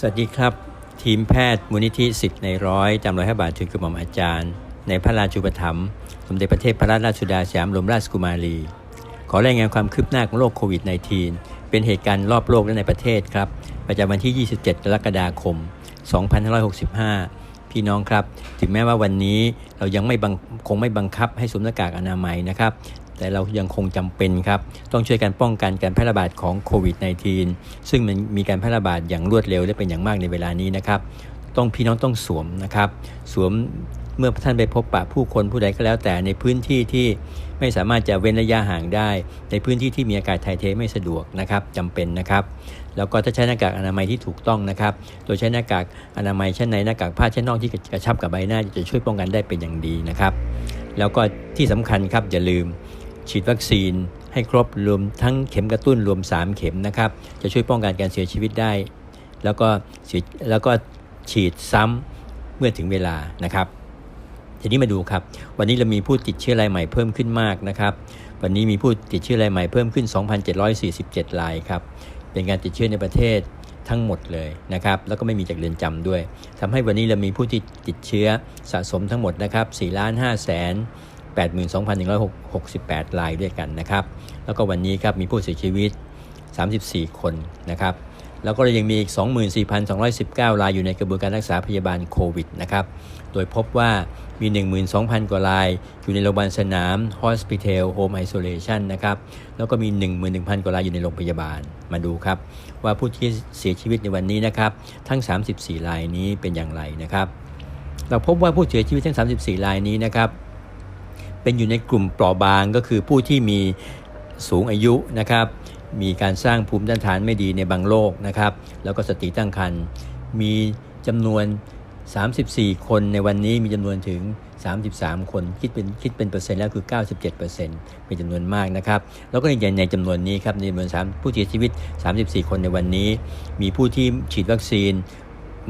สวัสดีครับ ทีมแพทย์มูลนิธิสิทธิ์ในร้อยจำร้อยห้าบาททุนกระหม่อมอาจารย์ ในพระราชูปถัมภ์สมเด็จพระเทพรัตนราชสุดาสยามรมราชกุมารี ขอรายงานความคืบหน้าของโรคโควิด -19 เป็นเหตุการณ์รอบโลกและในประเทศครับ ประจำวันที่ 27 กรกฎาคม 2565 พี่น้องครับ ถึงแม้ว่าวันนี้เรายังไม่คงไม่บังคับให้สวมหน้ากากอนามัยนะครับ แต่เรายังคงจำเป็นครับ ต้องช่วยกันป้องกันการแพร่ระบาดของโควิด -19 ซึ่งมันมีการแพร่ระบาดอย่างรวดเร็วและเป็นอย่างมากในเวลานี้นะครับ ต้องพี่น้องต้องสวมนะครับ สวมเมื่อท่านไปพบปะผู้คนผู้ใดก็แล้วแต่ในพื้นที่ที่ไม่สามารถจะเว้นระยะห่างได้ ในพื้นที่ที่มีอากาศถ่ายเทไม่สะดวกนะครับจำเป็นนะครับ แล้วก็ถ้าใช้หน้ากากอนามัยที่ถูกต้องนะครับ โดยใช้หน้ากากอนามัยชั้นในหน้ากากผ้าชั้นนอกที่กระชับกับใบหน้าจะช่วยป้องกันได้เป็นอย่างดีนะครับ แล้วก็ที่สำคัญครับอย่าลืม ฉีดวัคซีนให้ครบรวมทั้งเข็มกระตุ้นรวม 3 เข็มนะครับ จะช่วยป้องกันการเสียชีวิตได้ แล้วก็ฉีดแล้วก็ฉีดซ้ำเมื่อถึงเวลานะครับ ทีนี้มาดูครับ วันนี้เรามีผู้ติดเชื้อรายใหม่เพิ่มขึ้นมากนะครับ วันนี้มีผู้ติดเชื้อรายใหม่เพิ่มขึ้น 2,747รายครับเป็นการติดเชื้อในประเทศทั้งหมดเลยนะครับ แล้วก็ไม่มีจากเรือนจำด้วยทำให้วันนี้เรามีผู้ที่ติดเชื้อสะสมทั้งหมดนะครับ4ล้าน5แสน 82,168 รายด้วยกันนะครับ แล้วก็วันนี้ครับมีผู้เสียชีวิต 34 คนนะครับ แล้วก็ยังมีอีก 24,219 รายอยู่ในกระบวนการรักษาพยาบาลโควิดนะครับ โดยพบว่ามี 12,000 กว่าราย อยู่ในโรงพยาบาลสนาม Hospital Home Isolation นะครับ แล้วก็มี 11,000 กว่ารายอยู่ในโรงพยาบาล มาดูครับ ว่าผู้ที่เสียชีวิตในวันนี้นะครับ ทั้ง 34 รายนี้เป็นอย่างไรนะครับ เราพบว่าผู้เสียชีวิตทั้ง 34 รายนี้นะครับ เป็นอยู่ในกลุ่มเปราะบางก็คือผู้ที่มีสูงอายุนะครับ มีการสร้างภูมิต้านทานไม่ดีในบางโรคนะครับ แล้วก็สติตั้งครรภ์มีจำนวน 34 คนในวันนี้มีจำนวนถึง 33 คนคิดเป็นคิดเป็นเปอร์เซ็นต์แล้วคือ 97%เป็นจำนวนมากนะครับ แล้วก็ในในจำนวนนี้ครับในจำนวน3ผู้เสียชีวิต 34 คนในวันนี้ มีผู้ที่ฉีดวัคซีน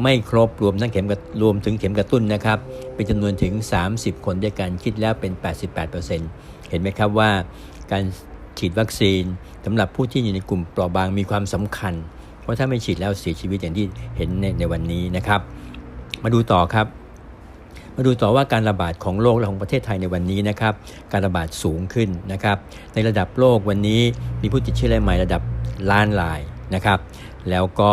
ไม่ครบรวมทั้งเข็มรวมถึงเข็มกระตุ้นนะครับ เป็นจำนวนถึง 30 คนด้วยกันคิดแล้วเป็น 88%เห็นไหมครับว่าการฉีดวัคซีนสำหรับผู้ที่อยู่ในกลุ่มเปราะบางมีความสำคัญ เพราะถ้าไม่ฉีดแล้วเสียชีวิตอย่างที่เห็นในในวันนี้นะครับ มาดูต่อครับ มาดูต่อว่าการระบาดของโลกและของประเทศไทยในวันนี้นะครับ การระบาดสูงขึ้นนะครับ ในระดับโลกวันนี้มีผู้ติดเชื้อรายใหม่ระดับล้านรายนะครับ แล้วก็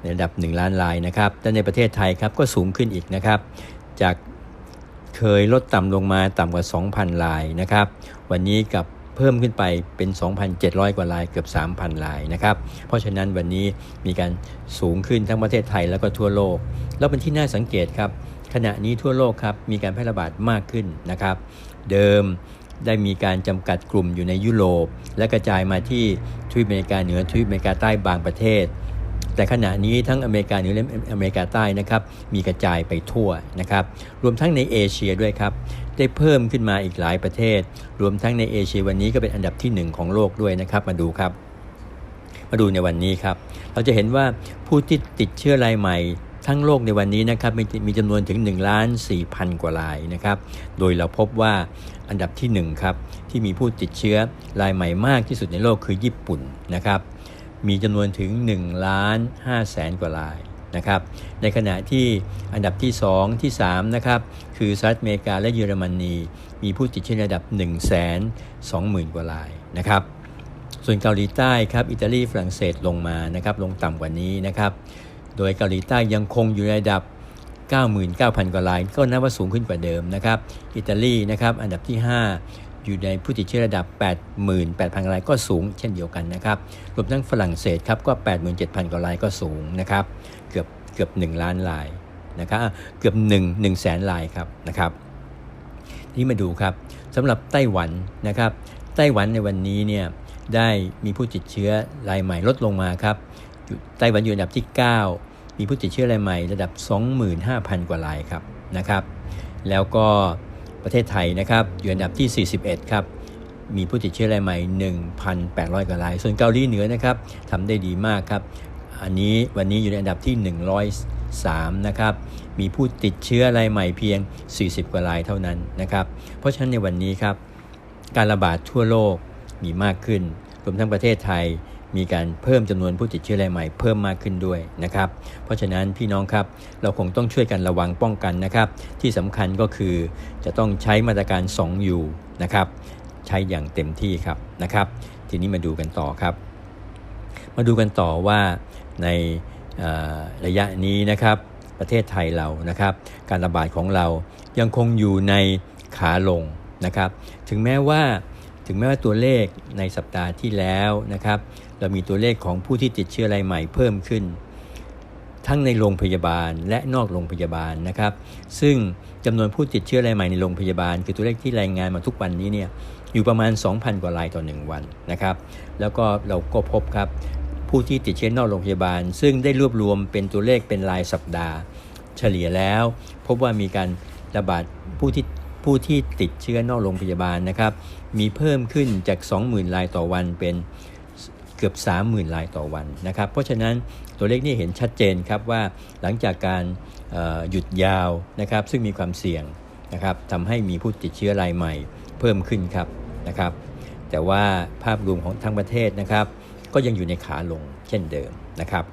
ในระดับ 1 ล้านรายนะครับและในประเทศไทยครับก็สูงขึ้นอีกนะครับ จากเคยลดต่ำลงมาต่ำกว่า 2,000 รายนะครับ วันนี้กับเพิ่มขึ้นไปเป็น 2,700 กว่ารายเกือบ 3,000 รายนะครับ เพราะฉะนั้นวันนี้มีการสูงขึ้นทั้งประเทศไทยแล้วก็ทั่วโลก แล้วเป็นที่น่าสังเกตครับ ขณะนี้ทั่วโลกครับมีการแพร่ระบาดมากขึ้นนะครับ เดิมได้มีการจำกัดกลุ่มอยู่ในยุโรป และกระจายมาที่ทวีปอเมริกาเหนือทวีปอเมริกาใต้บางประเทศ แต่ขณะนี้ทั้งอเมริกาเหนือและอเมริกาใต้นะครับมีกระจายไปทั่วนะครับรวมทั้งในเอเชียด้วยครับได้เพิ่มขึ้นมาอีกหลายประเทศ รวมทั้งในเอเชียวันนี้ก็เป็นอันดับที่ 1 ของโลกด้วยนะครับมาดูครับมาดูในวันนี้ครับ เราจะเห็นว่าผู้ที่ติดเชื้อรายใหม่ทั้งโลกในวันนี้นะครับมีมีจำนวนถึง1ล้าน4พันกว่ารายนะครับ โดยเราพบว่าอันดับที่1ครับที่มีผู้ติดเชื้อรายใหม่มากที่สุดในโลกคือญี่ปุ่นนะครับ มีจำนวนถึง1ล้าน5แสนกว่ารายนะครับ ในขณะที่อันดับที่ 2 ที่ 3 นะครับ คือสหรัฐอเมริกาและเยอรมนีมีผู้ติดเชื้อระดับ 1 2 0 0 0 0 กว่ารายนะครับ ส่วนเกาหลีใต้ครับอิตาลีฝรั่งเศสลงมานะครับลงต่ำกว่านี้นะครับ โดยเกาหลีใต้ยังคงอยู่ในระดับ 99,000 กว่าราย ก็นับว่าสูงขึ้นกว่าเดิมนะครับ อิตาลีนะครับอันดับที่ 5 อยู่ในผู้ติดเชื้อระดับ 88,000 รายก็สูงเช่นเดียวกันนะครับ รวมทั้งฝรั่งเศสครับก็ 87,000 กว่ารายก็สูงนะครับ เกือบเกือบ 1 ล้านรายนะครับ เกือบ 1 1แสนรายครับนะครับนี่มาดูครับสำหรับไต้หวันนะครับ ไต้หวันในวันนี้เนี่ยได้มีผู้ติดเชื้อรายใหม่ลดลงมาครับ ไต้หวันอยู่อันดับที่ 9 มีผู้ติดเชื้อรายใหม่ระดับ 25,000 กว่ารายครับนะครับ แล้วก็ ประเทศไทยนะครับอยู่อันดับที่ 41 ครับ มีผู้ติดเชื้อรายใหม่ 1,800 กว่าราย ส่วนเกาหลีเหนือนะครับทำได้ดีมากครับ อันนี้วันนี้อยู่ในอันดับที่ 103 นะครับ มีผู้ติดเชื้อรายใหม่เพียง 40 กว่ารายเท่านั้นนะครับ เพราะฉะนั้นในวันนี้ครับ การระบาดทั่วโลกมีมากขึ้น รวมทั้งประเทศไทย มีการเพิ่มจำนวนผู้ติดเชื้อรายใหม่เพิ่มมากขึ้นด้วยนะครับ เพราะฉะนั้นพี่น้องครับเราคงต้องช่วยกันระวังป้องกันนะครับ ที่สำคัญก็คือจะต้องใช้มาตรการ 2 อยู่นะครับ ใช้อย่างเต็มที่ครับนะครับ ทีนี้มาดูกันต่อครับ มาดูกันต่อว่าในระยะนี้นะครับประเทศไทยเรานะครับ การระบาดของเรายังคงอยู่ในขาลงนะครับ ถึงแม้ว่าถึงแม้ว่าตัวเลขในสัปดาห์ที่แล้วนะครับ เรามีตัวเลขของผู้ที่ติดเชื้อรายใหม่เพิ่มขึ้น ทั้งในโรงพยาบาลและนอกโรงพยาบาลนะครับ ซึ่งจำนวนผู้ติดเชื้อรายใหม่ในโรงพยาบาล คือตัวเลขที่รายงานมาทุกวันนี้เนี่ยอยู่ประมาณ 2,000 กว่ารายต่อ 1 วันนะครับ แล้วก็เราก็พบครับผู้ที่ติดเชื้อนอกโรงพยาบาล ซึ่งได้รวบรวมเป็นตัวเลขเป็นรายสัปดาห์ เฉลี่ยแล้ว พบว่ามีการระบาดผู้ที่ผู้ที่ติดเชื้อนอกโรงพยาบาลนะครับ มีเพิ่มขึ้นจาก 20,000 รายต่อวันเป็น เกือบ 30,000รายต่อวันนะครับ เพราะฉะนั้นตัวเลขนี้เห็นชัดเจนครับว่าหลังจากการหยุดยาวนะครับ ซึ่งมีความเสี่ยงนะครับทำให้มีผู้ติดเชื้อรายใหม่เพิ่มขึ้นครับนะครับ แต่ว่าภาพรวมของทั้งประเทศนะครับ ก็ยังอยู่ในขาลงเช่นเดิมนะครับ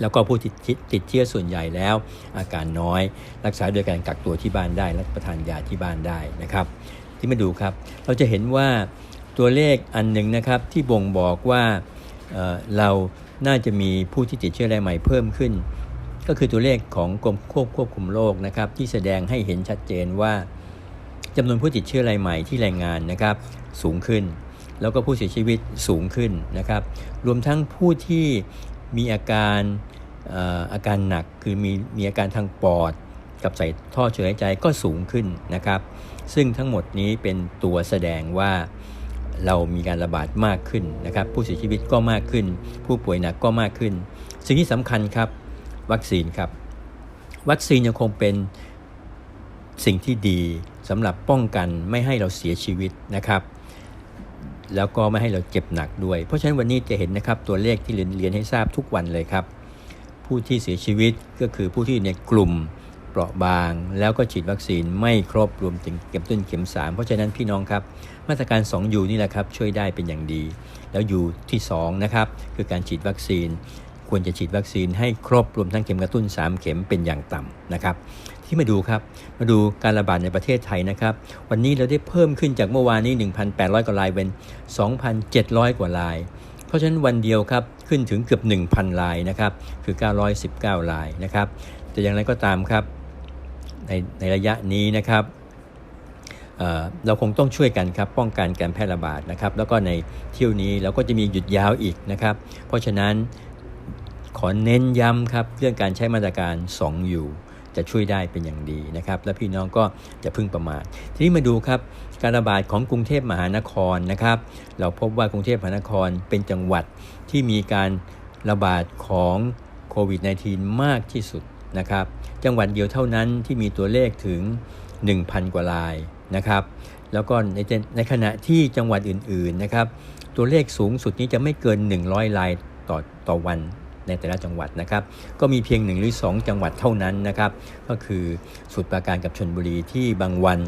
แล้วก็ผู้ติดติดเชื้อส่วนใหญ่แล้ว อาการน้อยรักษาโดยการกักตัวที่บ้านได้และประทานยาที่บ้านได้นะครับ ที่มาดูครับ เราจะเห็นว่า ตัวเลขอันหนึ่งนะครับที่บ่งบอกว่าเเราน่าจะมีผู้ที่ติดเชื้อรายใหม่เพิ่มขึ้น ก็คือตัวเลขของกรมควบควบคุมโรคนะครับ ที่แสดงให้เห็นชัดเจนว่าจำนวนผู้ติดเชื้อรายใหม่ที่รายงานนะครับ สูงขึ้น แล้วก็ผู้เสียชีวิตสูงขึ้นนะครับ รวมทั้งผู้ที่มีอาการอาการหนักคือมีมีอาการทางปอด กับใส่ท่อช่วยหายใจก็สูงขึ้นนะครับ ซึ่งทั้งหมดนี้เป็นตัวแสดงว่า เรามีการระบาดมากขึ้นนะครับ ผู้เสียชีวิตก็มากขึ้น ผู้ป่วยหนักก็มากขึ้น สิ่งที่สำคัญครับวัคซีนครับ วัคซีนยังคงเป็นสิ่งที่ดีสำหรับป้องกันไม่ให้เราเสียชีวิตนะครับ แล้วก็ไม่ให้เราเจ็บหนักด้วย เพราะฉะนั้นวันนี้จะเห็นนะครับตัวเลขที่เรียนเรียนให้ทราบทุกวันเลยครับ ผู้ที่เสียชีวิตก็คือผู้ที่ในกลุ่ม เปราะบาง แล้วก็ฉีดวัคซีนไม่ครบรวมถึงเข็มต้นเข็ม 3 เพราะฉะนั้นพี่น้องครับมาตรการ 2 อยู่นี่แหละครับช่วยได้เป็นอย่างดี แล้วอยู่ที่2นะครับคือการฉีดวัคซีน ควรจะฉีดวัคซีนให้ครบรวมทั้งเข็มกระตุ้น 3 เข็มเป็นอย่างต่ำนะครับที่มาดูครับมาดูการระบาดในประเทศไทยนะครับวันนี้เราได้เพิ่มขึ้นจากเมื่อวานนี้ 1,800 กว่ารายเป็น 2,700 กว่าราย เพราะฉะนั้นวันเดียวครับขึ้นถึงเกือบ 1,000 รายนะครับคือ 919 รายนะครับแต่อย่างไรก็ตามครับ ในในระยะนี้นะครับเเราคงต้องช่วยกันครับป้องกันการแพร่ระบาดนะครับแล้วก็ในเที่ยวนี้เราก็จะมีหยุดยาวอีกนะครับ เพราะฉะนั้นขอเน้นย้ำครับเรื่องการใช้มาตรการ 2 อยู่ จะช่วยได้เป็นอย่างดีนะครับ และพี่น้องก็จะพึ่งประมาททีนี้มาดูครับการระบาดของกรุงเทพมหานครนะครับ เราพบว่ากรุงเทพมหานครเป็นจังหวัดที่มีการระบาดของโควิด -19 มากที่สุด นะครับ จังหวัดเดียวเท่านั้นที่มีตัวเลขถึง 1,000 กว่ารายนะครับ แล้วก็ในในขณะที่จังหวัดอื่นๆนะครับ ตัวเลขสูงสุดนี้จะไม่เกิน 100 รายต่อต่อวันในแต่ละจังหวัดนะครับ ก็มีเพียงหนึ่งหรือ 2 จังหวัดเท่านั้นนะครับ ก็คือสุดปราการกับชนบุรีที่บางวัน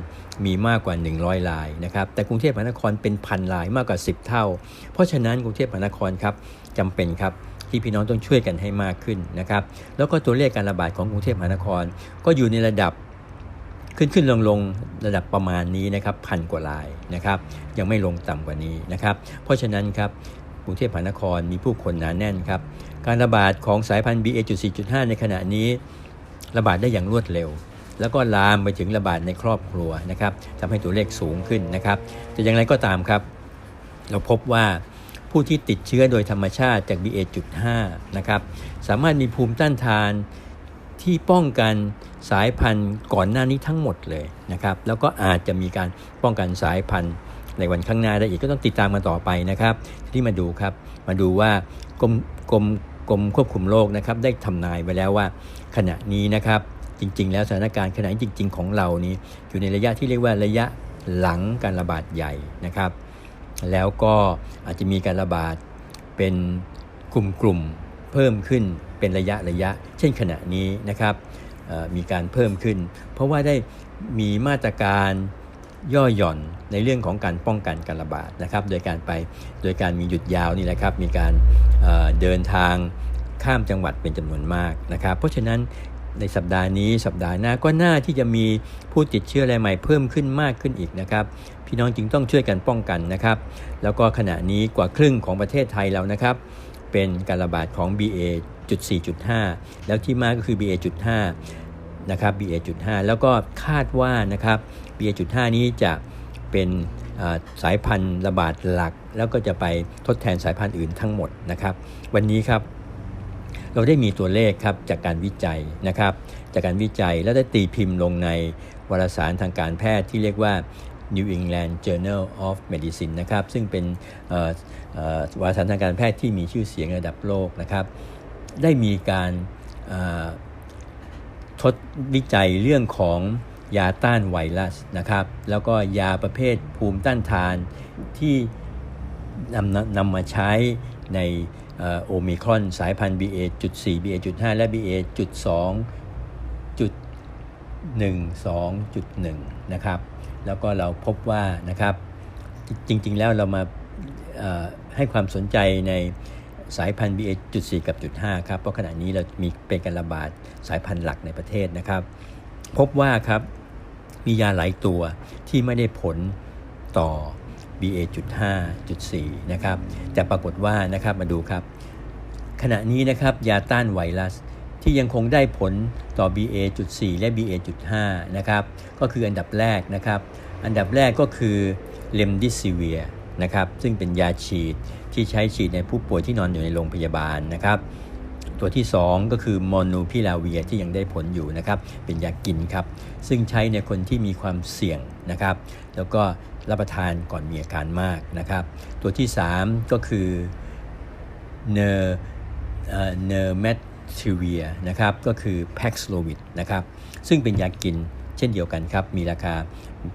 มีมากกว่า 100ลายนะครับ แต่กรุงเทพมหานครเป็นพันลายมากกว่า 10 เท่า เพราะฉะนั้นกรุงเทพมหานครครับจำเป็นครับ ที่พี่น้องต้องช่วยกันให้มากขึ้นนะครับ แล้วก็ตัวเลขการระบาดของกรุงเทพมหานคร ก็อยู่ในระดับขึ้นขึ้นลงลงระดับประมาณนี้นะครับพันกว่าลายนะครับ ยังไม่ลงต่ำกว่านี้นะครับ เพราะฉะนั้นครับกรุงเทพมหานครมีผู้คนหนาแน่นครับ การระบาดของสายพันธุ์ BA.4.5 ในขณะนี้ ระบาดได้อย่างรวดเร็ว แล้วก็ลามไปถึงระบาดในครอบครัวนะครับทำให้ตัวเลขสูงขึ้นนะครับ แต่อย่างไรก็ตามครับ เราพบว่า ผู้ที่ติดเชื้อโดยธรรมชาติจาก BA.5 นะครับสามารถมีภูมิต้านทานที่ป้องกันสายพันธุ์ก่อนหน้านี้ทั้งหมดเลยนะครับแล้วก็อาจจะมีการป้องกันสายพันธุ์ในวันข้างหน้าได้อีกก็ต้องติดตามมาต่อไปนะครับที่มาดูครับมาดูว่ากรมกรมกรมควบคุมโรคนะครับได้ทำนายไว้แล้วว่าขณะนี้นะครับจริง ๆ แล้วสถานการณ์ขณะจริง ๆ ของเรานี้อยู่ในระยะที่เรียกว่าระยะหลังการระบาดใหญ่นะครับ แล้วก็อาจจะมีการระบาดเป็นกลุ่มๆเพิ่มขึ้นเป็นระยะระยะ เช่นขณะนี้นะครับมีการเพิ่มขึ้น เพราะว่าได้มีมาตรการย่อหย่อนในเรื่องของการป้องกันการระบาดนะครับ โดยการไปโดยการมีหยุดยาวนี่แหละครับ มีการเเดินทางข้ามจังหวัดเป็นจำนวนมากนะครับ เพราะฉะนั้น ในสัปดาห์นี้สัปดาห์หน้าก็น่าที่จะมีผู้ติดเชื้อรายใหม่เพิ่มขึ้นมากขึ้นอีกนะครับพี่น้องจึงต้องช่วยกันป้องกันนะครับ แล้วก็ขณะนี้กว่าครึ่งของประเทศไทยแล้วนะครับ เป็นการระบาดของ BA.4.5 แล้วที่มากก็คือ BA.5 นะครับ BA.5 แล้วก็คาดว่านะครับ BA.5 นี้จะเป็นสายพันธุ์ระบาดหลัก แล้วก็จะไปทดแทนสายพันธุ์อื่นทั้งหมดนะครับ วันนี้ครับ เราได้มีตัวเลขครับจากการวิจัยนะครับ จากการวิจัยแล้วได้ตีพิมพ์ลงในวารสารทางการแพทย์ที่เรียกว่า New England Journal of Medicine นะครับ ซึ่งเป็นวารสารทางการแพทย์ที่มีชื่อเสียงระดับโลกนะครับ ได้มีการทดวิจัยเรื่องของยาต้านไวรัสนะครับ แล้วก็ยาประเภทภูมิต้านทานที่นำนำมาใช้ใน โอมิครอนสายพันธุ์ BA.4 BA.5 และ BA.2.1.2.1 นะครับ แล้วก็เราพบว่านะครับ จริง ๆ แล้วเรามาให้ความสนใจในสายพันธุ์ BA.4 กับ .5 ครับ เพราะขณะนี้เรามีเป็นการระบาดสายพันธุ์หลักในประเทศนะครับ พบว่าครับมียาหลายตัวที่ไม่ได้ผลต่อ BA.5.4 นะครับแต่ปรากฏว่านะครับมาดูครับ ขณะนี้นะครับยาต้านไวรัสที่ยังคงได้ผลต่อ BA.4 และ BA.5 นะครับก็คืออันดับแรกนะครับ อันดับแรกก็คือเลมดิซิเวียนะครับซึ่งเป็นยาฉีดที่ใช้ฉีดในผู้ป่วยที่นอนอยู่ในโรงพยาบาลนะครับ ตัวที่ 2 ก็คือมอนูพิลาเวียที่ยังได้ผลอยู่นะครับ เป็นยากินครับ ซึ่งใช้ในคนที่มีความเสี่ยงนะครับ แล้วก็รับประทานก่อนมีอาการมากนะครับ ตัวที่ 3 ก็คือเนอร์เนอร์แมททิเวียนะครับก็คือแพ็กสโลวิดนะครับ ซึ่งเป็นยากินเช่นเดียวกันครับ มีราคา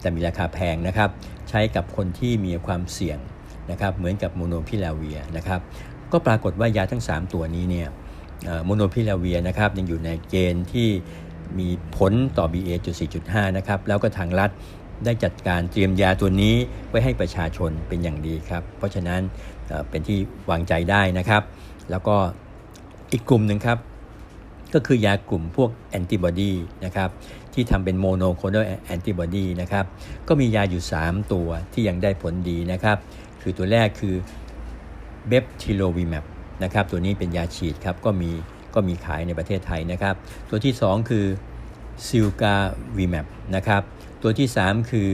แต่มีราคาแพงนะครับ ใช้กับคนที่มีความเสี่ยงนะครับ เหมือนกับโมโนพิลาเวียนะครับ ก็ปรากฏว่ายาทั้ง 3 ตัวนี้เนี่ย โมโนพิลาเวียนะครับยังอยู่ในเกณฑ์ที่มีผลต่อ BA.4.5 นะครับแล้วก็ทางรัฐได้จัดการเตรียมยาตัวนี้ไว้ให้ประชาชนเป็นอย่างดีครับ เพราะฉะนั้นเป็นที่วางใจได้นะครับ แล้วก็อีกกลุ่มหนึ่งครับ ก็คือยากลุ่มพวกแอนติบอดีนะครับที่ทำเป็นโมโนโคลแอนติบอดีนะครับก็มียาอยู่ 3 ตัวที่ยังได้ผลดีนะครับ คือตัวแรกคือเบปทิโลวีแมป นะครับ ตัวนี้เป็นยาฉีดครับก็มีก็มีขายในประเทศไทยนะครับ ตัวที่ 2 คือซิลกาวีแมปนะครับ ตัวที่ 3 คือ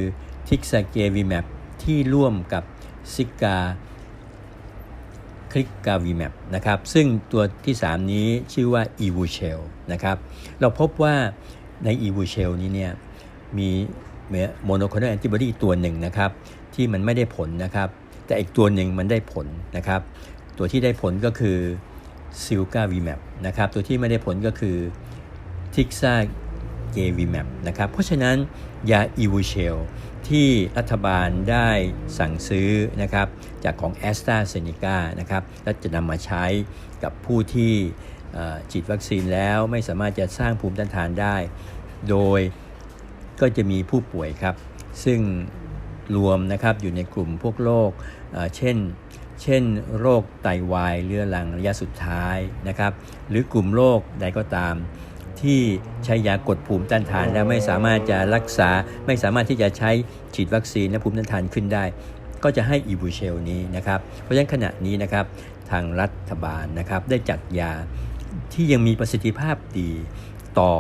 ทิกซาเกวีแมปที่ร่วมกับซิกาคลิกกาวีแมปนะครับ ซึ่งตัวที่ 3 นี้ชื่อว่าอีวูเชลนะครับ เราพบว่าในอีวูเชลนี้เนี่ยมีโมโนโคลแอนติบอดีตัวหนึ่งนะครับ ที่มันไม่ได้ผลนะครับ แต่อีกตัวหนึ่งมันได้ผลนะครับ ตัวที่ได้ผลก็คือซิลกาวีแมปนะครับ ตัวที่ไม่ได้ผลก็คือทิกซาเกวีแมปนะครับ เพราะฉะนั้นยาอีวูเชลที่รัฐบาลได้สั่งซื้อนะครับจากของแอสตราเซเนกานะครับ และจะนำมาใช้กับผู้ที่ฉีดวัคซีนแล้วไม่สามารถจะสร้างภูมิต้านทานได้ โดยก็จะมีผู้ป่วยครับ ซึ่งรวมนะครับอยู่ในกลุ่มพวกโรคเช่น เช่น โรคไตาวายเรื้อรังระยะสุดท้ายนะครับ หรือกลุ่มโรคใดก็ตาม ที่ใช้ยากดภูมิต้านทาน แล้วไม่สามารถจะรักษาไม่สามารถที่จะใช้ฉีดวัคซีนและภูมิต้านทานขึ้นได้ ก็จะให้อีบูเชลนี้นะครับ เพราะฉะนั้นขณะนี้นะครับทางรัฐบาลนะครับได้จัดยาที่ยังมีประสิทธิภาพดีต่อ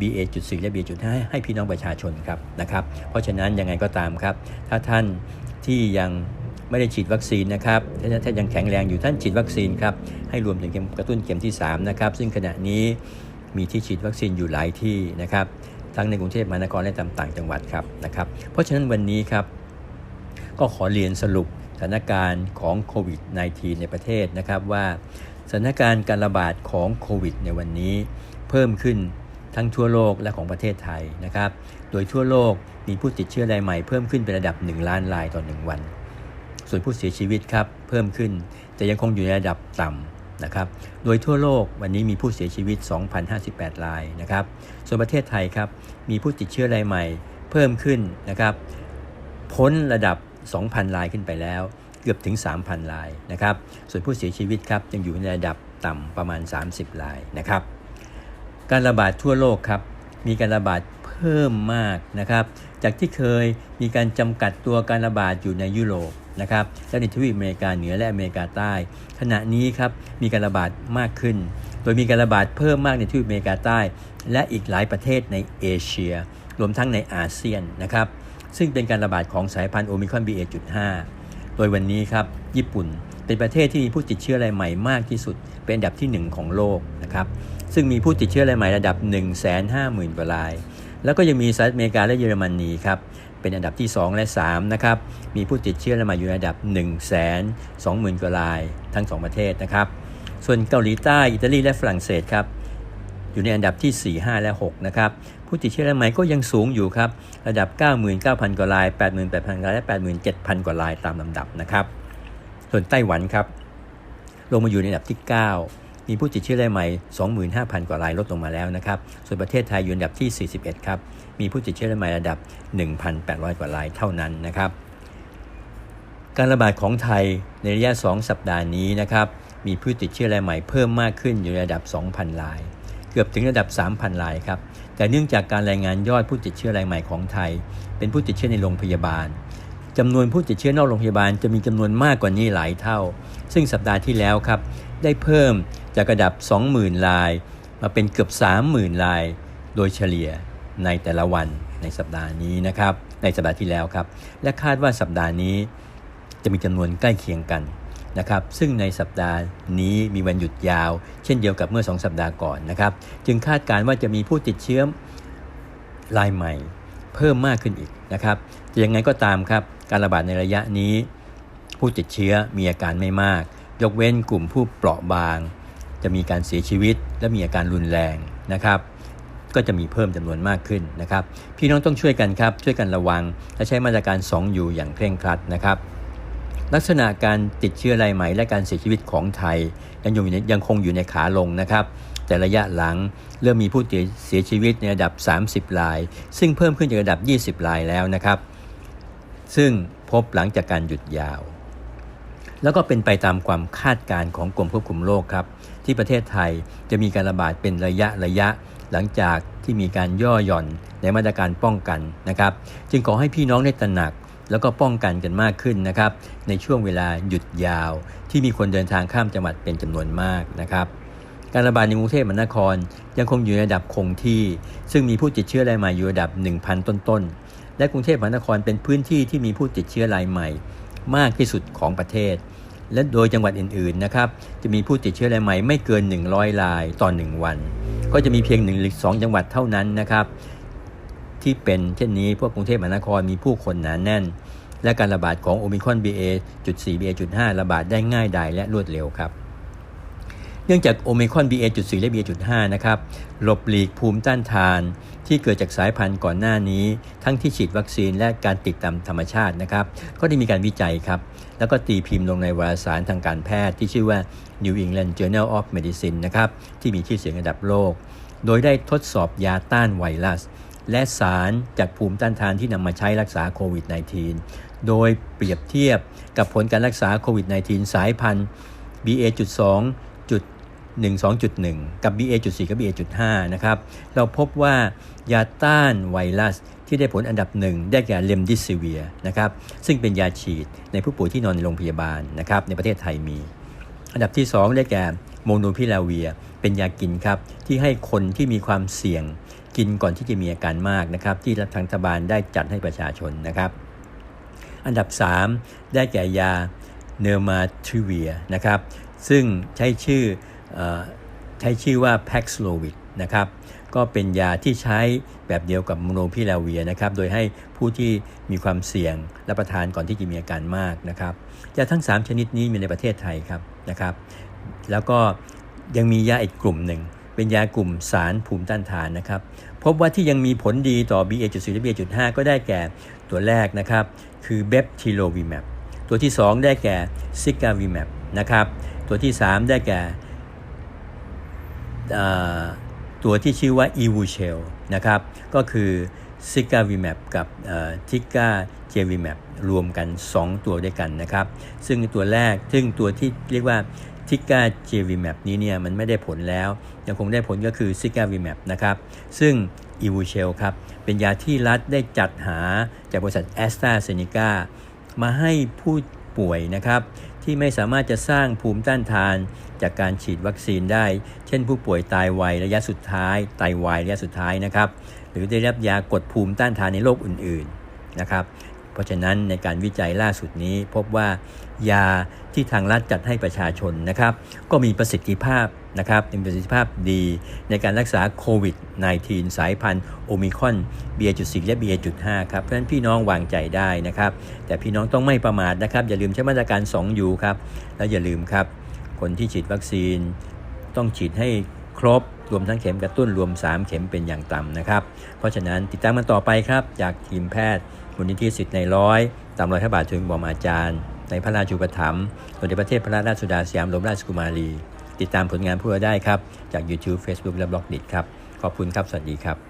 BA.4 และ BA.5 ให้พี่น้องประชาชนครับนะครับ เพราะฉะนั้นยังไงก็ตามครับ ถ้าท่านที่ยัง ไม่ได้ฉีดวัคซีนนะครับถ้าท่านยังแข็งแรงอยู่ท่านฉีดวัคซีนครับให้รวมถึงเข็มกระตุ้นเข็มที่3นะครับซึ่งขณะนี้มีที่ฉีดวัคซีนอยู่หลายที่นะครับทั้งในกรุงเทพมหานครและตามต่างจังหวัดครับนะครับเพราะฉะนั้นวันนี้ครับก็ขอเรียนสรุปสถานการณ์ของโควิด -19 ในประเทศนะครับว่าสถานการณ์การระบาดของโควิด ในวันนี้เพิ่มขึ้นทั้งทั่วโลกและของประเทศไทยนะครับ โดยทั่วโลกมีผู้ติดเชื้อรายใหม่เพิ่มขึ้นเป็นระดับ 1 ล้านรายต่อ 1 วัน ส่วนผู้เสียชีวิตครับเพิ่มขึ้น แต่ยังคงอยู่ในระดับต่ำนะครับโดยทั่วโลกวันนี้มีผู้เสียชีวิต 2,058 รายนะครับส่วนประเทศไทยครับมีผู้ติดเชื้อรายใหม่เพิ่มขึ้นนะครับพ้นระดับ 2,000 รายขึ้นไปแล้ว เกือบถึง 3,000 รายนะครับส่วนผู้เสียชีวิตครับยังอยู่ในระดับต่ำประมาณ 30 รายนะครับการระบาดทั่วโลกครับมีการระบาดเพิ่มมากนะครับ จากที่เคยมีการจำกัดตัวการระบาดอยู่ในยุโรปนะครับและในทวีปอเมริกาเหนือและอเมริกาใต้ ขณะนี้ครับมีการระบาดมากขึ้น โดยมีการระบาดเพิ่มมากในทวีปอเมริกาใต้ และอีกหลายประเทศในเอเชีย รวมทั้งในอาเซียนนะครับซึ่งเป็นการระบาดของสายพันธุ์โอมิครอน BA.5 โดยวันนี้ครับญี่ปุ่นเป็นประเทศที่มีผู้ติดเชื้อรายใหม่มากที่สุด เป็นอันดับที่ 1 ของโลกนะครับซึ่งมีผู้ติดเชื้อรายใหม่ระดับ 150,000กว่าราย แล้วก็ยังมีสหรัฐอเมริกาและเยอรมนีครับเป็นอันดับที่ 2 และ 3 นะครับ มีผู้ติดเชื้อรายใหม่อยู่ในระดับ 1 2 0 0 0 0 กว่ารายทั้ง 2 ประเทศนะครับ ส่วนเกาหลีใต้ อิตาลีและฝรั่งเศสครับ อยู่ในอันดับที่ 4 5 และ 6 นะครับ ผู้ติดเชื้อรายใหม่ก็ยังสูงอยู่ครับ ระดับ 99,000 กว่าราย 88,000 กว่าราย และ 87,000 กว่าลายตามลำดับนะครับ ส่วนไต้หวันครับ ลงมาอยู่ในอันดับที่ 9 มีผู้ติดเชื้อรายใหม่ 25,000 กว่ารายลดลงมาแล้วนะครับ ส่วนประเทศไทยอยู่อันดับที่ 41 ครับ มีผู้ติดเชื้อรายใหม่ระดับ 1,800 กว่ารายเท่านั้นนะครับ การระบาดของไทยในระยะ 2 สัปดาห์นี้นะครับ มีผู้ติดเชื้อรายใหม่เพิ่มมากขึ้นอยู่ในระดับ 2,000 ราย เกือบถึงระดับ 3,000 รายครับ แต่เนื่องจากการรายงานยอดผู้ติดเชื้อรายใหม่ของไทย เป็นผู้ติดเชื้อในโรงพยาบาลจำนวนผู้ติดเชื้อนอกโรงพยาบาลจะมีจำนวนมากกว่านี้หลายเท่า ซึ่งสัปดาห์ที่แล้วครับ ได้เพิ่ม จากระดับ 20,000ราย มาเป็นเกือบ 30,000ราย โดยเฉลี่ยในแต่ละวันในสัปดาห์นี้นะครับ ในสัปดาห์ที่แล้วครับ และคาดว่าสัปดาห์นี้จะมีจำนวนใกล้เคียงกันนะครับ ซึ่งในสัปดาห์นี้มีวันหยุดยาว เช่นเดียวกับเมื่อ 2 สัปดาห์ก่อนนะครับ จึงคาดการณ์ว่าจะมีผู้ติดเชื้อรายใหม่ เพิ่มมากขึ้นอีกนะครับยังไงก็ตามครับ การระบาดในระยะนี้ ผู้ติดเชื้อมีอาการไม่มาก ยกเว้นกลุ่มผู้เปราะบาง จะมีการเสียชีวิตและมีอาการรุนแรงนะครับ ก็จะมีเพิ่มจำนวนมากขึ้นนะครับ พี่น้องต้องช่วยกันครับช่วยกันระวัง และใช้มาตรการ 2 อยู่อย่างเคร่งครัดนะครับลักษณะการติดเชื้อรายใหม่และการเสียชีวิตของไทย ยังอยู่ในยังคงอยู่ในขาลงนะครับ แต่ระยะหลังเริ่มมีผู้เสียชีวิตในระดับ 30ราย ซึ่งเพิ่มขึ้นจากระดับ 20รายแล้วนะครับ ซึ่งพบหลังจากการหยุดยาว แล้วก็เป็นไปตามความคาดการณ์ของกรมควบคุมโรคครับ ที่ประเทศไทยจะมีการระบาดเป็นระยะระยะ หลังจากที่มีการย่อหย่อนในมาตรการป้องกันนะครับ จึงขอให้พี่น้องได้ตระหนักแล้วก็ป้องกันกันมากขึ้นนะครับ ในช่วงเวลาหยุดยาว ที่มีคนเดินทางข้ามจังหวัดเป็นจำนวนมากนะครับ การระบาดในกรุงเทพมหานครยังคงอยู่ในระดับคงที่ ซึ่งมีผู้ติดเชื้อรายใหม่อยู่ระดับ 1,000 ต้นๆและกรุงเทพมหานครเป็นพื้นที่ที่มีผู้ติดเชื้อรายใหม่ มากที่สุดของประเทศ และโดยจังหวัดอื่นๆนะครับจะมีผู้ติดเชื้อรายใหม่ไม่เกิน 100รายต่อ 1 วัน ก็จะมีเพียง1หรือ2จังหวัดเท่านั้นนะครับที่เป็นเช่นนี้พวกกรุงเทพมหานครมีผู้คนหนาแน่น และการระบาดของโอมิครอน BA.4 BA.5 ระบาดได้ง่ายดายและรวดเร็วครับเนื่องจากโอมิครอน BA.4 และ BA.5 นะครับหลบหลีกภูมิต้านทาน ที่เกิดจากสายพันธุ์ก่อนหน้านี้ ทั้งที่ฉีดวัคซีนและการติดตามธรรมชาตินะครับ ก็ได้มีการวิจัยครับ แล้วก็ตีพิมพ์ลงในวารสารทางการแพทย์ที่ชื่อว่า New England Journal of Medicine นะครับที่มีชื่อเสียงระดับโลก โดยได้ทดสอบยาต้านไวรัส และสารจากภูมิต้านทานที่นำมาใช้รักษาโควิด -19 โดยเปรียบเทียบกับผลการรักษาโควิด -19 สายพันธุ์ BA.2 12.1 กับ BA.4 กับ BA.5 นะครับ เราพบว่ายาต้านไวรัสที่ได้ผลอันดับหนึ่งได้แก่เลมดิซิเวียนะครับ ซึ่งเป็นยาฉีดในผู้ป่วยที่นอนในโรงพยาบาลนะครับ ในประเทศไทยมี อันดับที่ 2 ได้แก่โมโนพิลาเวีย เป็นยากินครับ ที่ให้คนที่มีความเสี่ยงกินก่อนที่จะมีอาการมากนะครับ ที่รัฐบาลได้จัดให้ประชาชนนะครับ อันดับ 3 ได้แก่ยาเนอร์มาทริเวียนะครับ ซึ่งใช้ชื่อ ใช้ชื่อว่า Paxlovid นะครับก็เป็นยาที่ใช้แบบเดียวกับโมโนพิลาเวียนะครับ โดยให้ผู้ที่มีความเสี่ยงรับประทานก่อนที่จะมีอาการมากนะครับ ยาทั้ง 3 ชนิดนี้มีในประเทศไทยครับนะครับ แล้วก็ยังมียาอีกกลุ่มหนึ่ง เป็นยากลุ่มสารภูมิต้านทานนะครับ พบว่าที่ยังมีผลดีต่อ BA.4 และ BA.5 ก็ได้แก่ตัวแรกนะครับ คือเบปทิโลวีแมปตัวที่ 2 ได้แก่ซิกาวีแมปนะครับ ตัวที่ 3 ได้แก่ ตัวที่ชื่อว่า e v u s h e l นะครับ ก็คือซิกาวีแมปกับทิกาเจวีแมปรวมกัน 2 ตัวด้วยกันนะครับ ซึ่งตัวแรก ซึ่งตัวที่เรียกว่าทิกาเจวีแมปนี้เนี่ยมันไม่ได้ผลแล้ว ยังคงได้ผลก็คือซิกาวีแมปนะครับ ซึ่งอีวูเชลครับ เป็นยาที่รัฐได้จัดหาจากบริษัทแอสตราเซเนกามาให้ผู้ป่วยนะครับ ที่ไม่สามารถจะสร้างภูมิต้านทานจากการฉีดวัคซีนได้ เช่น ผู้ป่วยตายวัยระยะสุดท้ายไตาวายระยะสุดท้ายนะครับ หรือได้รับยากดภูมิต้านทานในโรคอื่นๆนะครับ เพราะฉะนั้นในการวิจัยล่าสุดนี้พบว่ายาที่ทางรัฐจัดให้ประชาชนนะครับ ก็มีประสิทธิภาพนะครับมีประสิทธิภาพดีในการรักษาโควิด -19 สายพันธุ์โอมิคอน BA.4 และ BA.5 ครับ เพราะฉะนั้นพี่น้องวางใจได้นะครับ แต่พี่น้องต้องไม่ประมาทนะครับ อย่าลืมใช้มาตรการ 2U ครับ แล้วอย่าลืมครับ คนที่ฉีดวัคซีน ต้องฉีดให้ครบรวมทั้งเข็มกระตุ้นรวม 3 เข็มเป็นอย่างต่ำนะครับ เพราะฉะนั้นติดตามมันต่อไปครับ จากทีมแพทย์ มูลนิธิสิทธิ์ในร้อยตามรอยพระบาทถึงบอมอาจารย์ ในพระราชูปถัมภ์สมเด็จพระเทพพระราชสุดาสยามรมราชกุมารี ติดตามผลงานพวกเราได้ครับ จาก YouTube Facebook และบล็อกดิครับ ขอบคุณครับ สวัสดีครับ